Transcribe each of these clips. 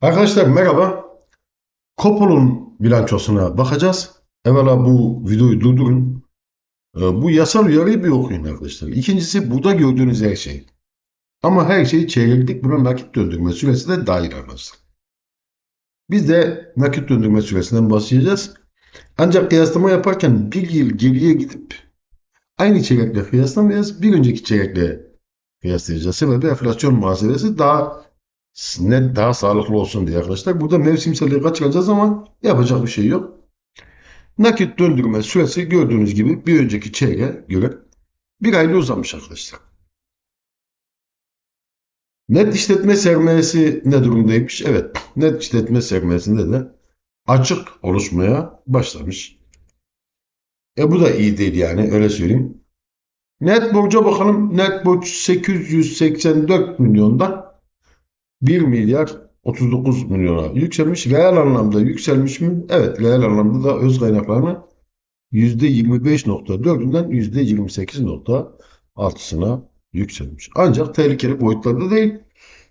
Arkadaşlar merhaba. Kopol'un bilançosuna bakacağız. Evvela bu videoyu durdurun. Ee, Bu yasal uyarıyı bir okuyun arkadaşlar. İkincisi burada gördüğünüz her şey. Ama her şey çeyreklik buna nakit döndürme süresi de dahil arkadaşlar. Biz de nakit döndürme süresinden başlayacağız. Ancak kıyaslama yaparken bir yıl geriye gidip aynı çeyrekle kıyaslamayacağız. Bir önceki çeyrekle kıyaslayacağız. Sebebi enflasyon muhasebesi daha net daha sağlıklı olsun diye arkadaşlar. Burada mevsimselliği kaçıracağız ama yapacak bir şey yok. Nakit döndürme süresi gördüğünüz gibi bir önceki çeyreğe göre bir ayda uzamış arkadaşlar. Net işletme sermayesi ne durumdaymış? Evet, net işletme sermayesinde de açık oluşmaya başlamış. E bu da iyi değil yani öyle söyleyeyim. Net borca bakalım. Net borç 884 milyondan 1 milyar 39 milyona yükselmiş. Reel anlamda yükselmiş mi? Evet, reel anlamda da öz kaynaklarının %25.4'ünden %28.6'sına yükselmiş. Ancak tehlikeli boyutlarda değil.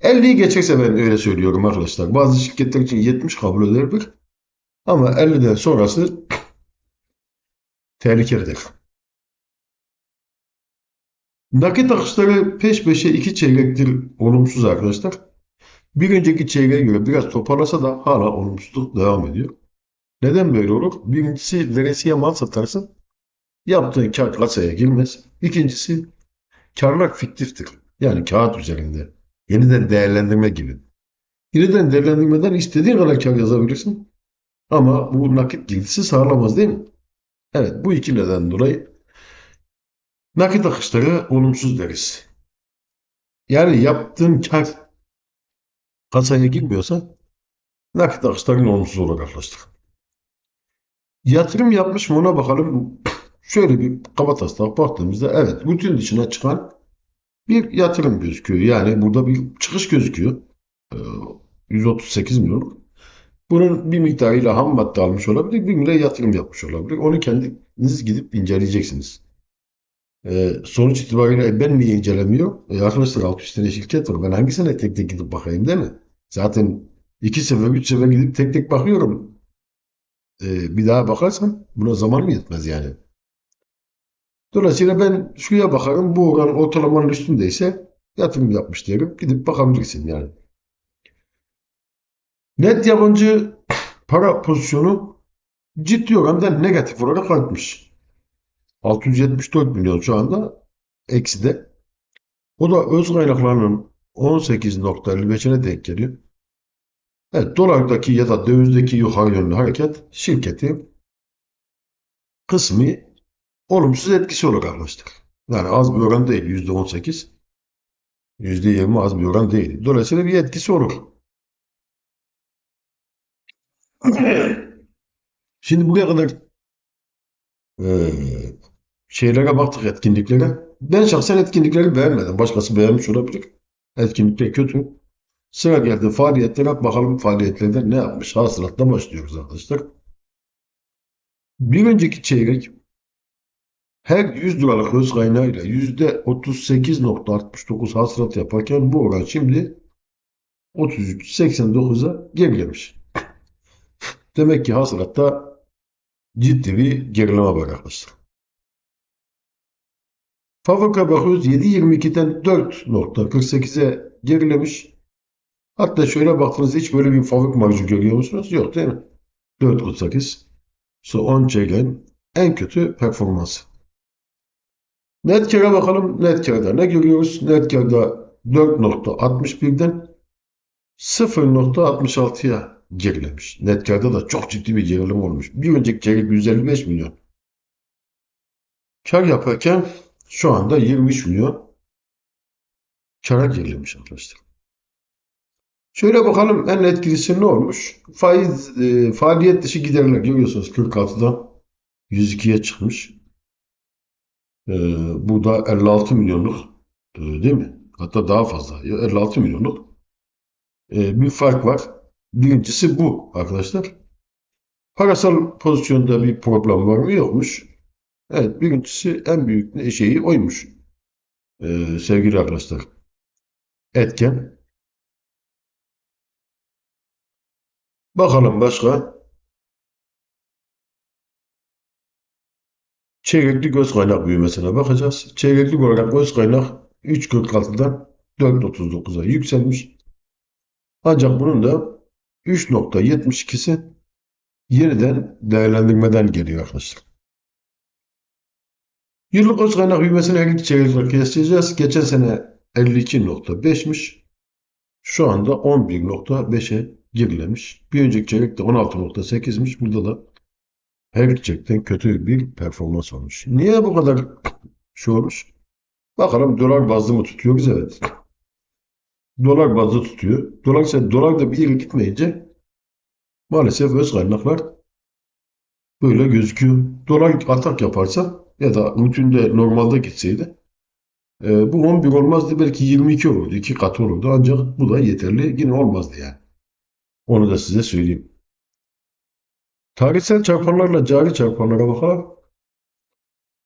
50'yi geçerse ben öyle söylüyorum arkadaşlar. Bazı şirketler için 70 kabul edilebilir. Ama 50'den sonrası tehlikelidir. Nakit akışları peş peşe iki çeyrektir olumsuz arkadaşlar. Bir önceki çeyreğe göre biraz toparlasa da hala olumsuzluk devam ediyor. Neden böyle olur? Birincisi veresiye mal satarsın. Yaptığın kar kasaya girmez. İkincisi karlar fiktiftir. Yani kağıt üzerinde. Yeniden değerlendirme gibi. Yeniden değerlendirmeden istediğin kadar kar yazabilirsin. Ama bu nakit girdisi sağlamaz değil mi? Evet bu iki neden dolayı nakit akışları olumsuz deriz. Yani yaptığın kar kasaya girmiyorsa nakit akışların olumsuz olur arkadaşlar. Yatırım yapmış mı ona bakalım. Şöyle bir kaba taslak baktığımızda evet rutin dışına çıkan bir yatırım gözüküyor. Yani burada bir çıkış gözüküyor. Ee, 138 milyon. Bunun bir miktarıyla ham madde almış olabilir, bir miktar yatırım yapmış olabilir. Onu kendiniz gidip inceleyeceksiniz. Ee, sonuç itibariyle ben niye incelemiyor? E, arkadaşlar 600 tane şirket var. Ben hangisine tek tek gidip bakayım değil mi? Zaten iki sefer, üç sefer gidip tek tek bakıyorum. Ee, bir daha bakarsam buna zaman mı yetmez yani? Dolayısıyla ben şuraya bakarım. Bu oran ortalamanın üstündeyse yatırım yapmış derim. Gidip bakabilirsin yani. Net yabancı para pozisyonu ciddi oranda negatif olarak artmış. 674 milyon şu anda ekside. O da öz kaynaklarının 18.55'ine denk geliyor. Evet, dolardaki ya da dövizdeki yukarı yönlü hareket şirketi kısmi olumsuz etkisi olur arkadaşlar. Yani az bir oran değil. %18. %20 az bir oran değil. Dolayısıyla bir etkisi olur. Şimdi buraya kadar eee, şeylere baktık etkinliklere. Ben şahsen etkinlikleri beğenmedim. Başkası beğenmiş olabilir. Etkinlikler kötü. Sıra geldi faaliyetlere bakalım faaliyetlerde ne yapmış. Hasılatla başlıyoruz arkadaşlar. Bir önceki çeyrek her 100 liralık öz kaynağıyla %38.69 hasılat yaparken bu oran şimdi 33.89'a gerilemiş. Demek ki hasılatta ciddi bir gerileme var arkadaşlar. Fabrika bakıyoruz 7.22'den 4.48'e gerilemiş. Hatta şöyle baktığınızda hiç böyle bir fabrik marjı görüyor musunuz? Yok değil mi? 4.48. So 10 çeyreğin en kötü performansı. Net kâra bakalım. Net kârda ne görüyoruz? Net kârda 4.61'den 0.66'ya gerilemiş. Net kârda da çok ciddi bir gerilim olmuş. Bir önceki çeyrek 155 milyon. Kar yaparken şu anda 23 milyon kara gerilemiş arkadaşlar. Şöyle bakalım en etkilisi ne olmuş? Faiz, e, faaliyet dışı giderler görüyorsunuz 46'dan 102'ye çıkmış. E, bu da 56 milyonluk e, değil mi? Hatta daha fazla. 56 milyonluk e, bir fark var. Birincisi bu arkadaşlar. Parasal pozisyonda bir problem var mı? Yokmuş. Evet birincisi en büyük şeyi oymuş. E, sevgili arkadaşlar. Etken Bakalım başka. Çeyrekli göz kaynak büyümesine bakacağız. Çeyrekli olarak göz kaynak 3.46'dan 4.39'a yükselmiş. Ancak bunun da 3.72'si yeniden değerlendirmeden geliyor arkadaşlar. Yıllık öz kaynak büyümesini 52 çeyrekler kıyaslayacağız. Geçen sene 52.5'miş. Şu anda 11.5'e gerilemiş. Bir önceki çeyrekte 16.8'miş. Burada da çeyrekten kötü bir performans olmuş. Niye bu kadar şey olmuş? Bakalım dolar bazlı mı tutuyoruz? Evet. Dolar bazlı tutuyor. Dolayısıyla dolar da bir yere gitmeyince maalesef öz kaynaklar böyle gözüküyor. Dolar atak yaparsa ya da rutinde normalde gitseydi e, bu 11 olmazdı belki 22 olurdu. iki katı olurdu. Ancak bu da yeterli yine olmazdı yani. Onu da size söyleyeyim. Tarihsel çarpanlarla cari çarpanlara bakalım.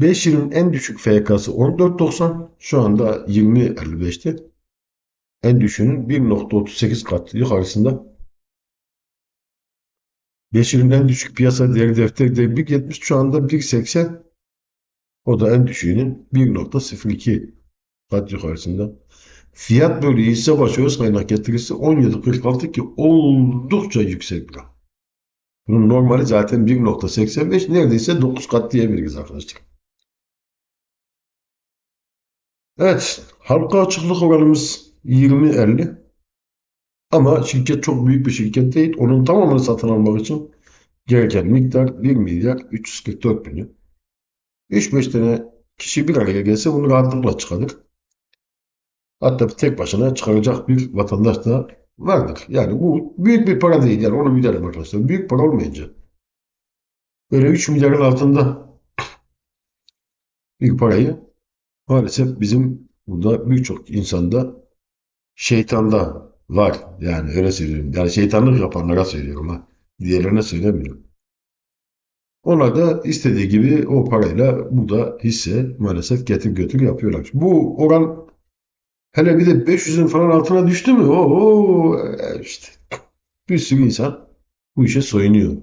5 yılın en düşük FK'sı 14.90. Şu anda 20.55'te. En düşüğünün 1.38 kat yukarısında. 5 yılın en düşük piyasa değeri defter değeri 1.70 şu anda 1.80. O da en düşüğünün 1.02 kat yukarısında. Fiyat bölü hisse başı öz kaynak getirisi 17.46 ki oldukça yüksek bir. Bunun normali zaten 1.85 neredeyse 9 kat diyebiliriz arkadaşlar. Evet, halka açıklık oranımız 20-50. Ama şirket çok büyük bir şirket değil. Onun tamamını satın almak için gereken miktar 1 milyar 344 milyon. 3-5 tane kişi bir araya gelse bunu rahatlıkla çıkarır. Hatta tek başına çıkaracak bir vatandaş da vardır. Yani bu büyük bir para değil. Yani onu bilirim arkadaşlar. Büyük para olmayınca. Böyle 3 milyarın altında bir parayı maalesef bizim burada birçok insanda şeytanda var. Yani öyle söylüyorum. Yani şeytanlık yapanlara söylüyorum ha. Diğerlerine söylemiyorum. Onlar da istediği gibi o parayla burada hisse maalesef getir götür yapıyorlar. Bu oran hele bir de 500'ün falan altına düştü mü? Oo, işte bir sürü insan bu işe soyunuyor.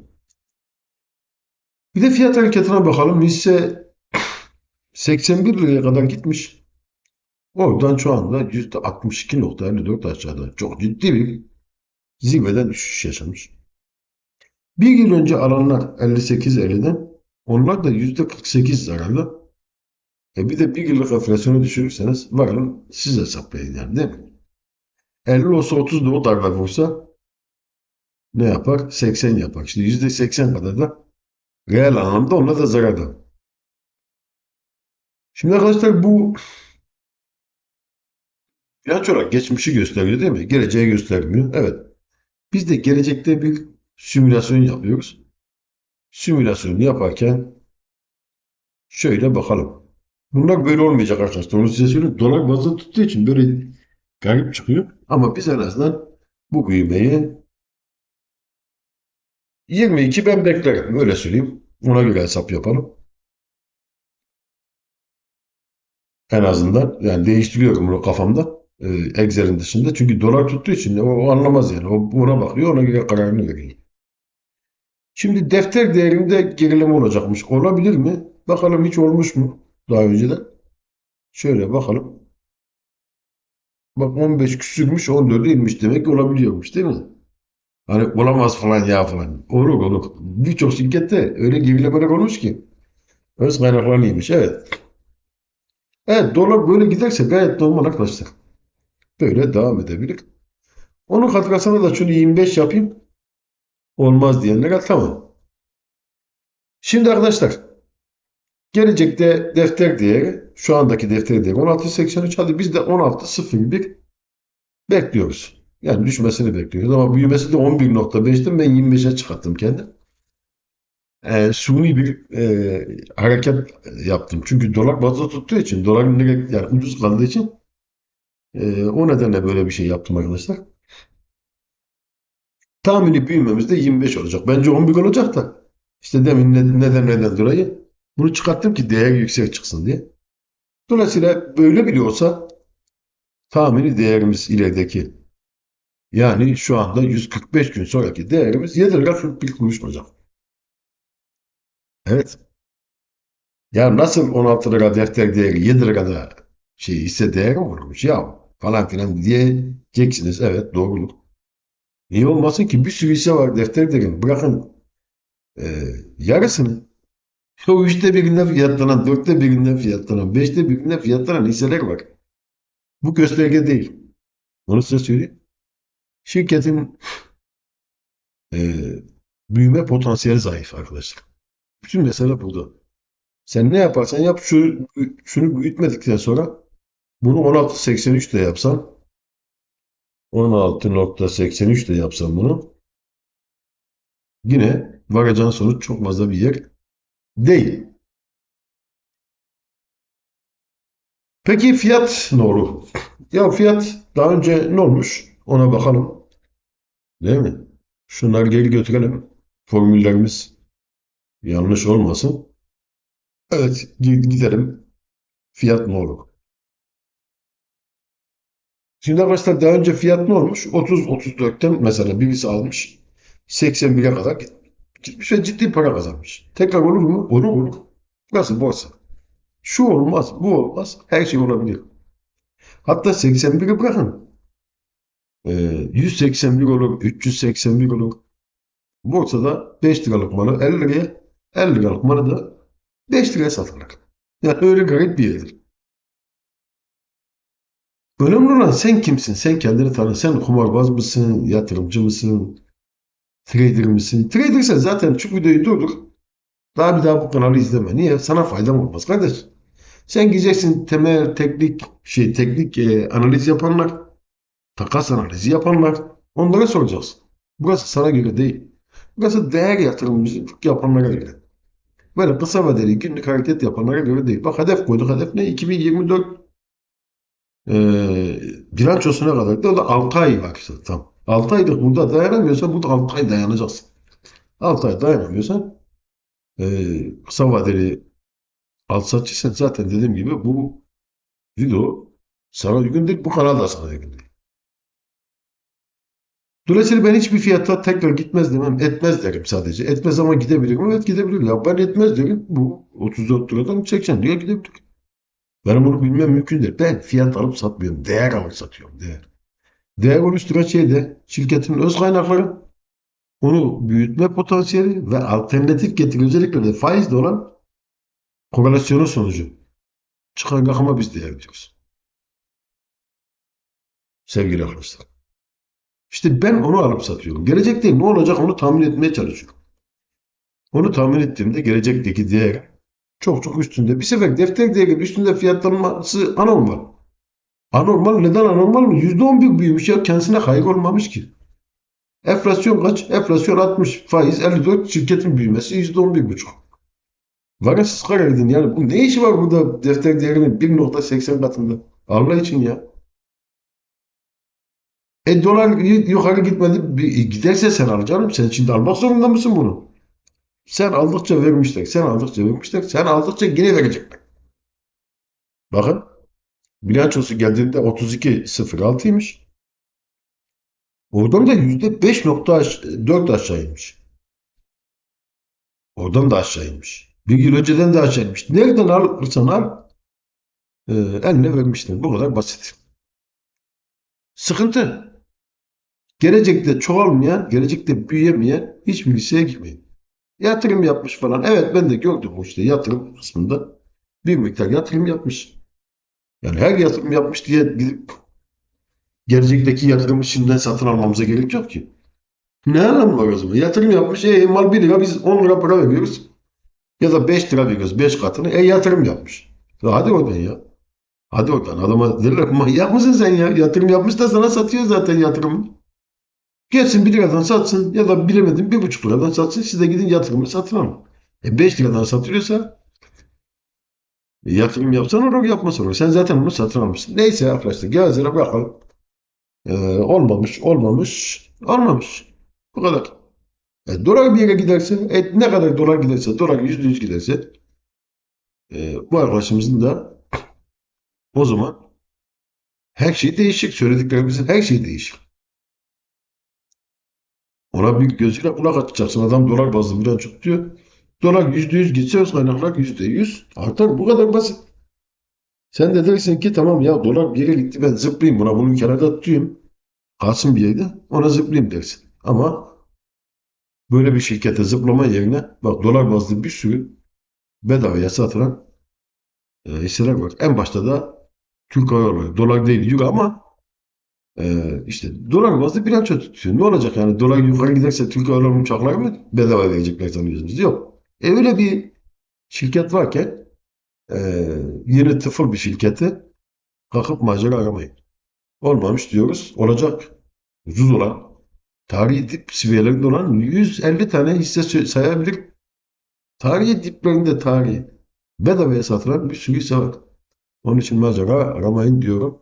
Bir de fiyat hareketine bakalım. Hisse 81 liraya kadar gitmiş. Oradan şu anda %62.54 aşağıda. Çok ciddi bir zirveden düşüş yaşamış. Bir yıl önce alanlar 58.50'den onlar da %48 zararlı. E bir de bir yıllık enflasyonu düşürürseniz varın siz hesaplayın yani değil mi? 50 olsa 30 da o darbe vursa ne yapar? 80 yapar. İşte %80 kadar da reel anlamda ona da zararda. Şimdi arkadaşlar bu Bilanç olarak geçmişi gösteriyor değil mi? Geleceği göstermiyor. Evet. Biz de gelecekte bir simülasyon yapıyoruz. Simülasyonu yaparken şöyle bakalım. Bunlar böyle olmayacak arkadaşlar. Onu size söyleyeyim. Dolar bazda tuttuğu için böyle garip çıkıyor. Ama biz en azından bu büyümeyi 22 ben beklerim. Öyle söyleyeyim. Ona göre hesap yapalım. En azından yani değiştiriyorum bunu kafamda. e, Excel'in dışında. Çünkü dolar tuttuğu için o, anlamaz yani. O ona bakıyor, ona göre kararını veriyor. Şimdi defter değerinde gerileme olacakmış. Olabilir mi? Bakalım hiç olmuş mu daha önceden? Şöyle bakalım. Bak 15 küsürmüş, 14'e inmiş demek ki olabiliyormuş değil mi? Hani olamaz falan ya falan. Olur olur. Birçok şirkette öyle gerilemeler olmuş ki. Öz kaynaklarını yemiş. Evet. Evet dolar böyle giderse gayet normal arkadaşlar. Böyle devam edebilir. Onun katkısına da şunu 25 yapayım. Olmaz diyenlere tamam. Şimdi arkadaşlar gelecekte defter değeri şu andaki defter değeri 16.83 hadi biz de 16.01 bekliyoruz. Yani düşmesini bekliyoruz ama büyümesi de 11.5'ten ben 25'e çıkarttım kendim. Ee, suni bir e, hareket yaptım. Çünkü dolar bazda tuttuğu için doların nege- yani ucuz kaldığı için e, o nedenle böyle bir şey yaptım arkadaşlar. Tahmini büyümemiz de 25 olacak. Bence 11 olacak da. İşte demin ne- neden neden dolayı bunu çıkarttım ki değer yüksek çıksın diye. Dolayısıyla böyle bile olsa tahmini değerimiz ilerideki Yani şu anda 145 gün sonraki değerimiz 7 lira 41 kuruş hocam. Evet. Ya nasıl 16 lira defter değeri 7 lirada şey hisse değeri olurmuş ya falan filan diyeceksiniz. Evet doğrudur. Niye olmasın ki bir sürü hisse var defter değeri. Bırakın e, yarısını. O üçte birinde fiyatlanan, dörtte birinde fiyatlanan, beşte birinde fiyatlanan hisseler var. Bu gösterge değil. Onu size söyleyeyim. Şirketin e, büyüme potansiyeli zayıf arkadaşlar. Bütün mesele burada. Sen ne yaparsan yap şu, şunu büyütmedikten sonra bunu 16.83 de yapsan 16.83 de yapsan bunu yine varacağın sonuç çok fazla bir yer değil. Peki fiyat ne olur? Ya fiyat daha önce ne olmuş? Ona bakalım. Değil mi? Şunları geri götürelim. Formüllerimiz yanlış olmasın. Evet, gi- gidelim. Fiyat ne olur? Şimdi arkadaşlar daha önce fiyat ne olmuş? 30-34'ten mesela birisi almış. 81'e kadar gitmiş ve ciddi para kazanmış. Tekrar olur mu? Olur olur. Nasıl borsa? Şu olmaz, bu olmaz. Her şey olabilir. Hatta 81'i bırakın. Ee, 181 olur, 381 olur. Borsada 5 liralık malı 50 liraya, 50 liralık malı da 5 liraya satılır. Yani öyle garip bir yerdir. Önemli olan sen kimsin? Sen kendini tanı. Sen kumarbaz mısın? Yatırımcı mısın? Trader misin? Tradersen zaten şu videoyu durdur. Daha bir daha bu kanalı izleme. Niye? Sana faydam olmaz kardeş. Sen gideceksin temel teknik şey teknik e, analiz yapanlar, takas analizi yapanlar onlara soracaksın. Burası sana göre değil. Burası değer yatırımcılık yapanlara göre. Böyle kısa vadeli günlük hareket yapanlara göre değil. Bak hedef koyduk. Hedef ne? 2024 e, bilançosuna kadar. Da 6 ay var işte tam. 6 aylık burada dayanamıyorsan burada 6 ay dayanacaksın. 6 ay dayanamıyorsan e, kısa vadeli alsatçıysan zaten dediğim gibi bu video sana uygun değil. Bu kanal da sana uygun değil. Dolayısıyla ben hiçbir fiyata tekrar gitmez demem. Etmez derim sadece. Etmez ama gidebilir mi? Evet gidebilir. Ya ben etmez derim. Bu 34 liradan 80 liraya gidebilir. Benim bunu bilmem mümkün değil. Ben fiyat alıp satmıyorum. Değer alıp satıyorum. Değer. Değer oluşturan şey de şirketin öz kaynakları, onu büyütme potansiyeli ve alternatif getiri özellikle de faizle olan korelasyonu sonucu. Çıkan rakama biz değer veriyoruz. Sevgili arkadaşlar. İşte ben onu alıp satıyorum. Gelecekte ne olacak onu tahmin etmeye çalışıyorum. Onu tahmin ettiğimde gelecekteki değer çok çok üstünde. Bir sefer defter değerinin üstünde fiyatlanması anormal. Anormal neden anormal mı? %11 büyümüş ya kendisine hayır olmamış ki. Enflasyon kaç? Enflasyon 60. Faiz 54. Şirketin büyümesi %11,5. Var siz karar edin yani. Bu ne işi var burada defter değerinin 1.80 katında? Allah için ya. E dolar yukarı gitmedi. Giderse sen al canım. Sen şimdi almak zorunda mısın bunu? Sen aldıkça vermişler. Sen aldıkça vermişler. Sen aldıkça yine verecekler. Bakın. Bilançosu geldiğinde 32.06'ymış. Oradan da %5.4 aşağı inmiş. Oradan da aşağı inmiş. Bir yıl önceden de aşağı inmiş. Nereden alırsan al e, eline vermişler. Bu kadar basit. Sıkıntı. Gelecekte çoğalmayan, gelecekte büyüyemeyen hiçbir liseye gitmeyin. Yatırım yapmış falan. Evet ben de gördüm bu işte yatırım kısmında bir miktar yatırım yapmış. Yani her yatırım yapmış diye gidip gelecekteki yatırımı şimdiden satın almamıza gerek yok ki. Ne anlamı var o zaman? Yatırım yapmış. E, mal 1 lira biz 10 lira para veriyoruz. Ya da 5 lira veriyoruz. 5 katını. E yatırım yapmış. Ya hadi oradan ya. Hadi oradan. Adama derler manyak mısın sen ya? Yatırım yapmış da sana satıyor zaten yatırımı. Gelsin 1 liradan satsın ya da bilemedim 1,5 liradan satsın. Siz de gidin yatırımı satın alın. E 5 liradan satılıyorsa e, yatırım yapsan olur yapmasan olur. Sen zaten onu satın almışsın. Neyse arkadaşlar gezlere bakalım. Ee, olmamış, olmamış, olmamış. Bu kadar. E, dolar bir yere giderse, e, ne kadar dolar giderse, dolar yüzde yüz giderse e, bu arkadaşımızın da o zaman her şey değişik. Söylediklerimizin her şey değişik. Ona bir gözüyle kulak açacaksın. Adam dolar bazlı bilanço tutuyor. Dolar %100 gitse öz kaynaklar %100 artar. Bu kadar basit. Sen de dersin ki tamam ya dolar bir yere gitti ben zıplayayım buna bunu kenarda tutayım. Kalsın bir yerde ona zıplayayım dersin. Ama böyle bir şirkete zıplama yerine bak dolar bazlı bir sürü bedavaya satılan e, hisseler var. En başta da Türk Hava Yolları. Dolar değil euro ama e, işte dolar bazlı bilanço tutuyor. Ne olacak yani dolar yukarı giderse Türk Hava Yolları uçakları mı bedava verecekler sanıyorsunuz? Yok. E öyle bir şirket varken e, yeni tıfıl bir şirketi kalkıp macera aramayın. Olmamış diyoruz. Olacak. Ucuz olan, tarihi dip seviyelerinde olan 150 tane hisse sayabilir. Tarihi diplerinde tarihi bedavaya satılan bir sürü hisse var. Onun için macera aramayın diyorum.